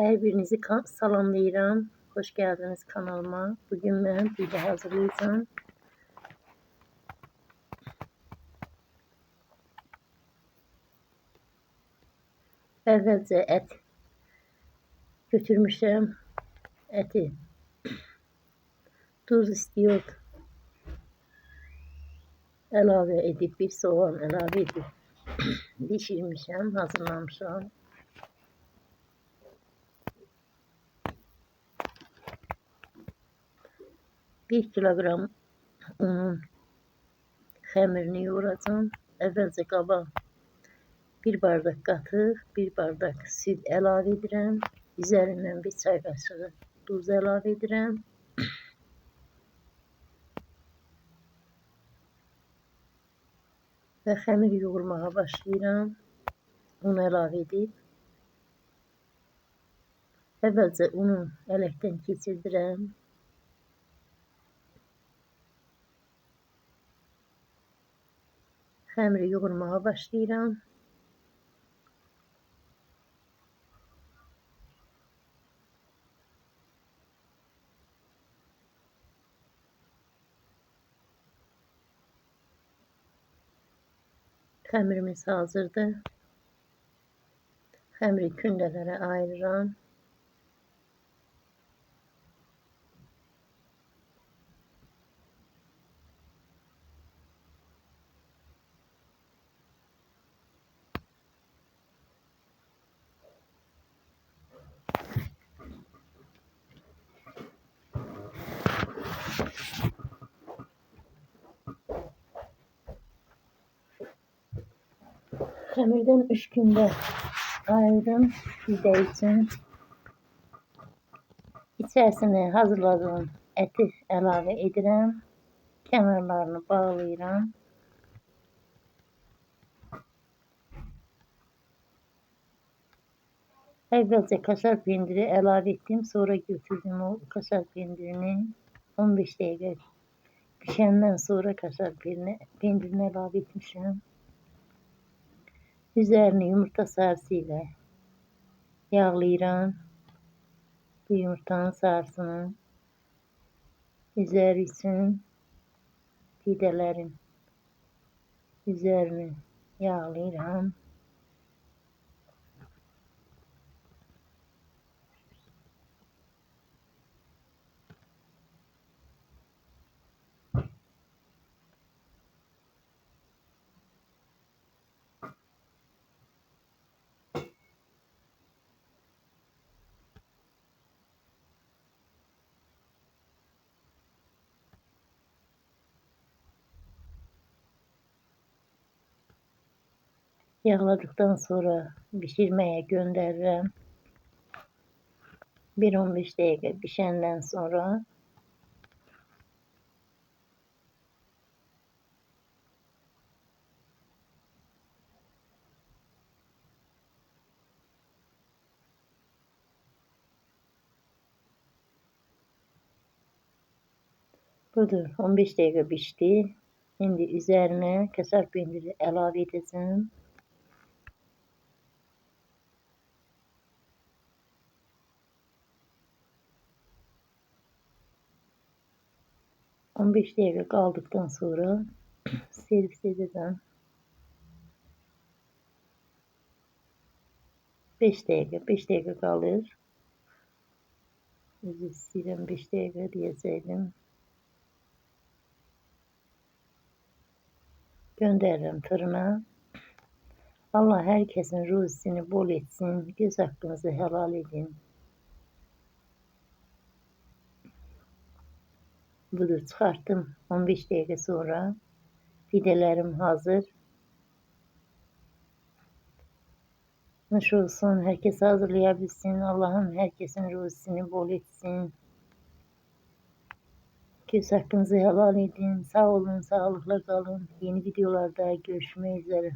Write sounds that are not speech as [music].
Her birinizi salamlayıram. Hoş geldiniz kanalıma. Bugün ben video hazırlayacağım. Əvvəlcə et götürmüşəm. Əti tuz istiyor. Əlavə edib bir soğan əlavə edib bişirmişəm, [clears throat] hazırlamışam. Bir kilogram unun xəmirini yoğuracağım. Əvvəlcə qaba bir bardak qatıq, bir bardak süd əlavə edirəm. Üzərindən bir çay qaşığı duz əlavə edirəm. Və xəmir yoğurmağa başlayıram. Un əlavə edib. Əvvəlcə unu ələkdən keçirdirəm. Xəmiri yoğurmağa başlayıram. Xəmirimiz hazırdır. Xəmiri kündələrə ayırıram. Xəmirdən üç gündə ayırdım pide için. İçərisinə hazırladığım əti əlavə edirəm. Kənarlarını bağlayıram. Əvvəlcə kaşar pendiri əlavə etdim. Sonra götürdüm o kaşar pendirini 15 dəqiqə pişəndən sonra kaşar pendirini əlavə etmişəm. Üzerine yumurta sarısıyla yağlayıram. Bu yumurtanın sarısını üzeri için pidelerin üzerine yağlayıram. Yağladıktan sonra pişirmeye gönderirim. Bir 15 dakika pişenden sonra Budur 15 dakika pişti. Şimdi üzerine kasar peyniri ilave edeceğim. 15 dakika kaldıktan sonra servis edeceğim. 5 dakika, 5 dakika kalır. Özür dilerim 5 dakika diyeseydim. Gönderirim fırına. Allah herkesin ruzisini bol etsin. Göz hakkınızı helal edin. Budur çıkarttım 15 dakika sonra. Pidelerim hazır. Nasıl olsun herkes hazırlayabilsin. Allah'ım herkesin ruzisini bol etsin. Göz hakkınızı helal edin. Sağ olun, sağlıkla kalın. Yeni videolarda görüşmek üzere.